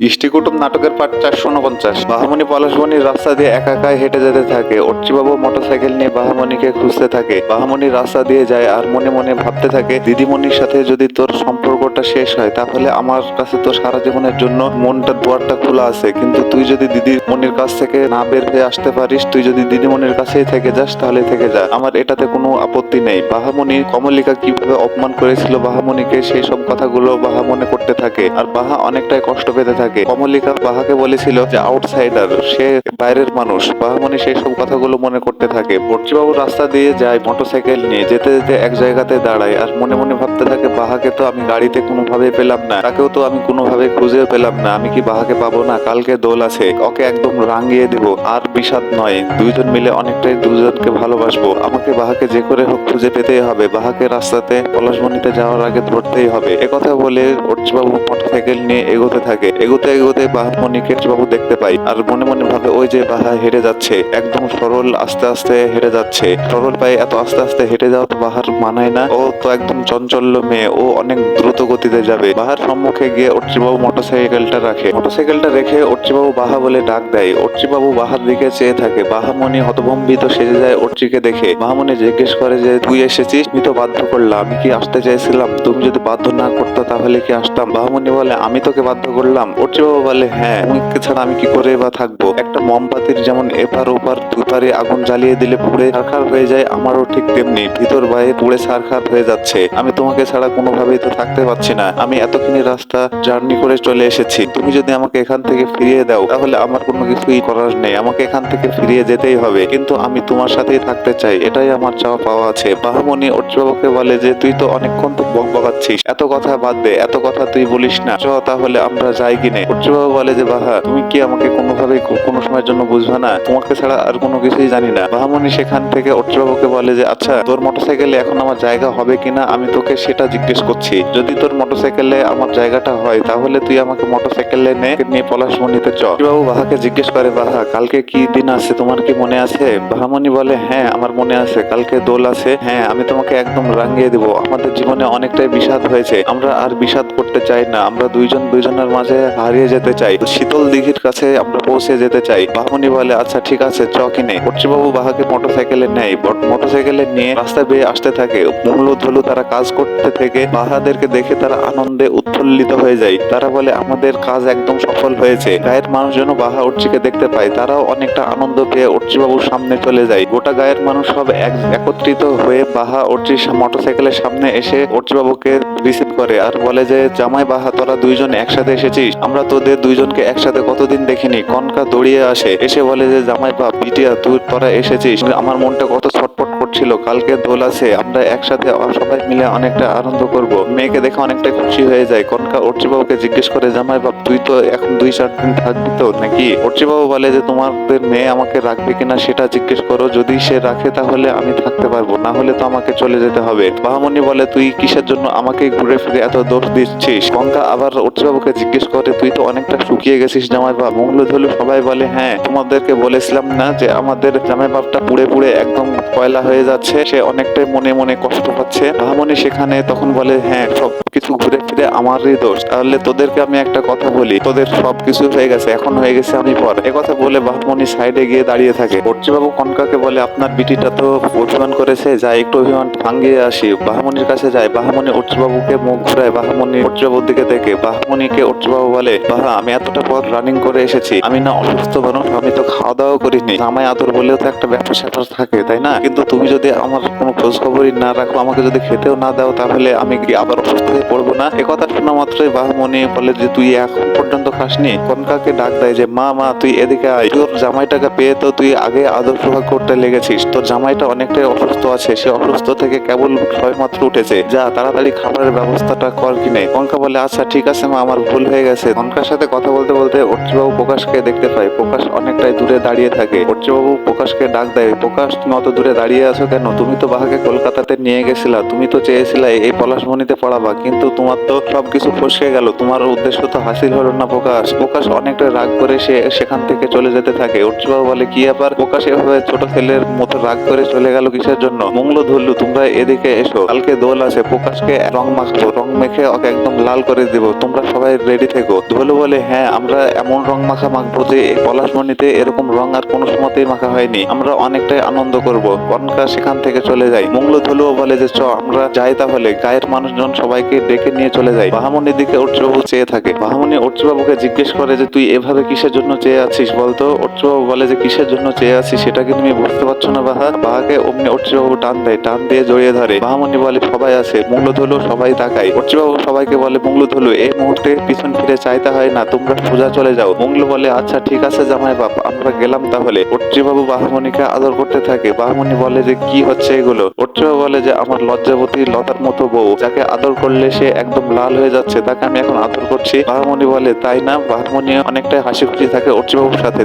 ইষ্টিকুটুম নাটকের পার্ট চারশো উনপঞ্চাশ। বাহামণি পলাশবনির রাস্তা দিয়ে একা একাই হেঁটে যেতে থাকে। অর্চিবাবু মোটরসাইকেল নিয়ে বাহামণিকে খুঁজতে থাকে। বাহামণি রাস্তা দিয়ে যায় আর মনে মনে ভাবতে থাকে, দিদিমণির সাথে যদি তোর সম্পর্কটা শেষ হয়, তাহলে আমার কাছে তো সারা জীবনের জন্য মনটা দুয়ারটা খোলা আছে। কিন্তু তুই যদি দিদিমণির কাছ থেকে না বের হয়ে আসতে পারিস, তুই যদি দিদিমণির কাছেই থেকে যাস, তাহলে থেকে যা। আমার এটাতে কোনো আপত্তি নেই। বাহামণি কমলিকা কীভাবে অপমান করেছিল বাহামণিকে, সেই সব কথাগুলো বাহা মনে করতে থাকে। আর বাহা অনেকটাই কষ্ট পেতে থাকে। কমলিকা বাহাকে বলেছিল যে আউটসাইডার সে বাইরের মানুষ। বাহামণি সেই সব কথাগুলো মনে করতে থাকে। বর্চিবাবু রাস্তা দিয়ে যায় মোটরসাইকেল নিয়ে। যেতে যেতে এক জায়গাতে দাঁড়ায় আর মনে মনে ভাবতে থাকে বাহাকে তো আমি গাড়িতে কোনোভাবে পেলাম না। তাকেও তো আমি কোনোভাবে খুঁজেও পেলাম না। আমি কি বাহাকে পাবো না? কালকে দোল আছে। ওকে একদম রাঙিয়ে দিব। আর বিষাদ নয়। দুইজন মিলে অনেকটাই দুজনকে ভালোবাসবো। আমাকে বাহাকে যে করে হোক খুঁজে পেতেই হবে। বাহাকে রাস্তাতে পলাশমণিতে যাওয়ার আগে ধরতেই হবে। একথা বলে অর্চবাবু মোটরসাইকেল নিয়ে এগোতে থাকে। এগোতে এগোতে বাহামণিকে বাবু দেখতে পাই। আর মনে মনে ভাবে ওই যে বাহা হেরে যাচ্ছে, একদম সরল আস্তে আস্তে হেরে যাচ্ছে। সরল পায়ে এত আস্তে আস্তে হেঁটে যাওয়া তো বাহার মানায় না। ও তো একদম চঞ্চল্য মেয়ে, ও অনেক দ্রুত গতিতে যাবে। বাহার সম্মুখে গিয়ে অর্চিবাবু মোটরসাইকেলটা রাখে। মোটর মোটরসাইকেলটা রেখে অর্চিবাবু বাহা বলে ডাক দেয়। অর্চিবাবু বাহার দিকে চেয়ে থাকে। বাহামণি হতভম্বিত সেজে যায় অর্চিকে দেখে। বাহামণি জিজ্ঞেস করে যে, তুই এসেছিস? আমি তো বাধ্য করলাম। আমি কি আসতে চাইছিলাম? তুমি যদি বাধ্য না করতো তাহলে কি আসতাম? বাহামণি বলে, আমি তোকে বাধ্য করলাম। অর্চিবাবু বলে হ্যাঁ তুমি ছাড়া আমি কি করে বা থাকব? একটা মোমবাতির যেমন এপার ওপার দুপারে আগুন জ্বালিয়ে দিলে পুড়ে সারখার হয়ে যায়, আমারও ঠিক তেমনি। ভিতর বাইরে পুড়ে সারখার হয়ে যাচ্ছে। আমি তোমাকে ছাড়া কোনোভাবেই তো থাকতে পারছি না। আমি এতখানি রাস্তা জার্নি করে চলে এসেছি। তুমি যদি আমাকে এখান থেকে ফিরিয়ে দাও, তাহলে আমার কোনো কিছুই করার নেই। আমাকে এখান থেকে ফিরিয়ে যেতেই হবে। কিন্তু আমি তোমার সাথেই থাকতে চাই। এটাই আমার চাওয়া পাওয়া আছে। বাহামণি অর্চবাবুকে বলে যে, তুই তো অনেকক্ষণ তো বক বকাচ্ছিস। এত কথা বাদ দে। এত কথা তুই বলিস না। চ, তাহলে আমরা যাই কিনে। অর্চবাবু বলে যে, বাহা, তুমি কি আমাকে কোনোভাবে কোনো সময়ের জন্য বুঝবে না? তোমাকে ছাড়া আর কোনো কিছুই জানি না। বাহামণি সেখান থেকে অর্চবাবুকে বলে যে আচ্ছা তোর মোটরসাইকেলে এখন আমার জায়গা হবে কিনা? আমি তোকে সেটা জিজ্ঞেস করছি। যদি তোর মোটরসাইকেলে আমার জায়গাটা হয়, তাহলে তুই আমাকে মোটরসাইকেলে নে, নিয়ে পলাশমণিতে চ। বাবু বাহাকে জিজ্ঞেস করে, বাহা, কালকে কি দিন আছে? তোমার কি মনে আছে? বাহামণি বলে হ্যাঁ আমার মনে আছে। কালকে দোল আছে। হ্যাঁ আমি তোমাকে একদম রাঙিয়ে দিব। আমাদের জীবনে অনেকটাই বিষাদ হয়েছে। আমরা আর বিষাদ করতে চাই না। আমরা দুইজন দুইজনের মাঝে হারিয়ে যেতে চাই। শীতল দিঘির কাছে আমরা পৌঁছে যেতে চাই। বাহামণি বলে আচ্ছা ঠিক আছে চ কিনে বাবু বাহাকে মোটর মোটরসাইকেলে নেয়। মোটরসাইকেলে নিয়ে রাস্তা বেয়ে আসতে থাকে। মূল ধুলু তারা কাজ করতে থেকে বাহাদেরকে দেখে তারা আনন্দে উৎফুল্লিত হয়ে যায়। তারা বলে, আমাদের কাজ একদম সফল হয়েছে। গায়ের মানুষজন বাহা উর্চিকে দেখতে পায়, তারাও অনেকটা আনন্দ পেয়ে বাবুর সামনে চলে যায়। গোটা গায়ের মানুষ সব এক- একত্রিত হয়ে বাহা অর্চির মোটরসাইকেলের সামনে এসে বাবুকে রিসিভ করে আর বলে যে, জামাই বাহা, তোরা দুইজন একসাথে এসেছিস? আমরা তোদের দুইজনকে একসাথে কতদিন দেখিনি। কনকা দৌড়িয়ে আসে। এসে বলে যে, জামাই বাপ, বিটিয়া, তুই, তোরা এসেছিস। আমার মনটা কত ছটফট করছিল কালকে দোল আছে, আমরা একসাথে সবাই মিলে অনেকটা আনন্দ করব। মেয়েকে দেখে অনেকটা খুশি হয়ে যায়। কনকা অর্চিবাবুকে জিজ্ঞেস করে, জামাই বাপ, তুই তো এখন দুই, চার দিন থাকবি তো নাকি? অর্চিবাবু বলে যে, তোমাদের মেয়ে আমাকে রাখবে কিনা সেটা জিজ্ঞেস করো। যদি সে রাখে তাহলে আমি থাকতে পারব, না হলে তো আমাকে চলে যেতে হবে। বাহামণি বলে, তুই কিসের জন্য আমাকে ঘুরে ফিরে এত দোষ দিচ্ছিস? কনকা আবার অর্চিবাবুকে জিজ্ঞেস করে, তুই তো অনেকটা শুকিয়ে গেছিস জামাই বাপ। মঙ্গল ধলু সবাই বলে হ্যাঁ তোমাদেরকে বলেছিলাম না যে, আমাদের জামাই বাপটা পুড়ে পুড়ে একদম কয়লা হয়ে যাচ্ছে সে অনেকটাই মনে মনে কষ্ট পাচ্ছে। বাহামণি সেখানে তখন বলে হ্যাঁ সব কিছু ঘুরে ফিরে আমারই দোষ। তাহলে তোদেরকে আমি একটা কথা বলি, তোদের সব কিছু হয়ে গেছে, এখন হয়ে গেছে আমি পর। এ কথা বলে বাহামণি সাইডে গিয়ে দাঁড়িয়ে থাকে। বাবু কনকাকে বলে, আপনার বিটিটা তো অভিমান করেছে, যা একটু অভিমান ভাঙ্গিয়ে আসি। বাহামণির কাছে যায়, বাহামণি বাবুকে মুখ ঘুরায়, বাহামণি বাবুর দিকে দেখে। বাহামণিকে বাবু বলে, বাহা, আমি এতটা পথ রানিং করে এসেছি, আমি না অসুস্থ মানুষ, আমি তো খাওয়া দাওয়া করিনি। আমায় আদর বলেও তো একটা ব্যাপার স্যাপার থাকে, তাই না? কিন্তু তুমি যদি আমার কোনো খোঁজ খবরই না রাখো, আমাকে যদি খেতেও না দাও, তাহলে আমি কি আবার অসুস্থ হয়ে পড়ব না। এ কথা শোনা মাত্রই বাহমণি বলে যে, তুই এখন পর্যন্ত খাসনি? কনকাকে ডাক দেয় যে, মা মা, তুই এদিকে আয়। তোর জামাইটাকে পেয়ে তো তুই আগে আদর সোহাগ করতে লেগেছিস। তোর জামাইটা অনেকটাই অসুস্থ আছে। সে অসুস্থ থেকে কেবল মাত্র উঠেছে। যা, তাড়াতাড়ি খাবারের ব্যবস্থাটা কর কিনে। কনকা বলে আচ্ছা ঠিক আছে, মা, আমার ভুল হয়ে গেছে। কনকার সাথে কথা বলতে বলতে অর্চিবাবু প্রকাশকে দেখতে পায়। প্রকাশ অনেকটাই দূরে দাঁড়িয়ে থাকে। অর্চিবাবু প্রকাশকে ডাক দেয়, প্রকাশ তুমি অত দূরে দাঁড়িয়ে আছো কেন? তুমি তো বাহাকে কলকাতাতে নিয়ে গেছিলা। তুমি তো চেয়েছিলে এই পলাশমণিতে পড়াবা। কিন্তু কিন্তু তোমার তো সবকিছু ফসকে গেল। তোমার উদ্দেশ্য তো হাসিল হলো না প্রকাশ। প্রকাশ অনেকটা রাগ করে সে সেখান থেকে চলে যেতে থাকে। অর্চিবাবু বলে কি আবার? প্রকাশ এভাবে ছোট ছেলের মতো রাগ করে চলে গেল কিসের জন্য? মঙ্গল ধরলু, তোমরা এদিকে এসো। কালকে দোল আছে, প্রকাশকে রং মাখবো। রং মেখে ওকে একদম লাল করে দিব। তোমরা সবাই রেডি থেকো। ধলু বলে হ্যাঁ আমরা এমন রং মাখা মাখবো যে পলাশমণিতে এরকম রং আর কোনো সময়তেই মাখা হয়নি। আমরা অনেকটাই আনন্দ করব। কনকা সেখান থেকে চলে যায় মঙ্গল ধলুও বলে যে, চ, আমরা যাই তাহলে। গায়ের মানুষজন সবাইকে ডেকে নিয়ে চলে যায়। বাহামনির দিকে অর্চবাবু চেয়ে থাকে। বাহামনি, অর্চবাবুকে জিজ্ঞেস করে যে তুই এভাবে কিসের জন্য চেয়ে আছিস বলতো? অর্চবাবু বলে, যে কিসের জন্য চেয়ে আছিস সেটা কি তুমি বুঝতে পারছ না বাহা? বাহাকে অমনি অর্চবাবু টান দেয়, টান দিয়ে জড়িয়ে ধরে। বাহামনি বলে, সবাই আছে মঙ্গল ধুলো সবাই তাকায়। অর্চবাবু সবাইকে বলে মঙ্গল ধুলো এই মুহূর্তে পিছন ফিরে চাইতে হয় না, তোমরা সোজা চলে যাও। মঙ্গল বলে আচ্ছা ঠিক আছে জামাই বাপ, আমরা গেলাম তাহলে। অর্চিবাবু বাহামনিকে আদর করতে থাকে। বাহামনি বলে, যে কি হচ্ছে এগুলো? অর্চিবাবু বলে, যে আমার লজ্জাবতী লতার মতো বউ, যাকে আদর করলে সে একদম লাল হয়ে যাচ্ছে, তাকে আমি এখন আদর করছি। বাহামনি বলে তাই না? বাহামনি অনেকটাই হাসি খুশি থাকে অর্চিবাবুর সাথে।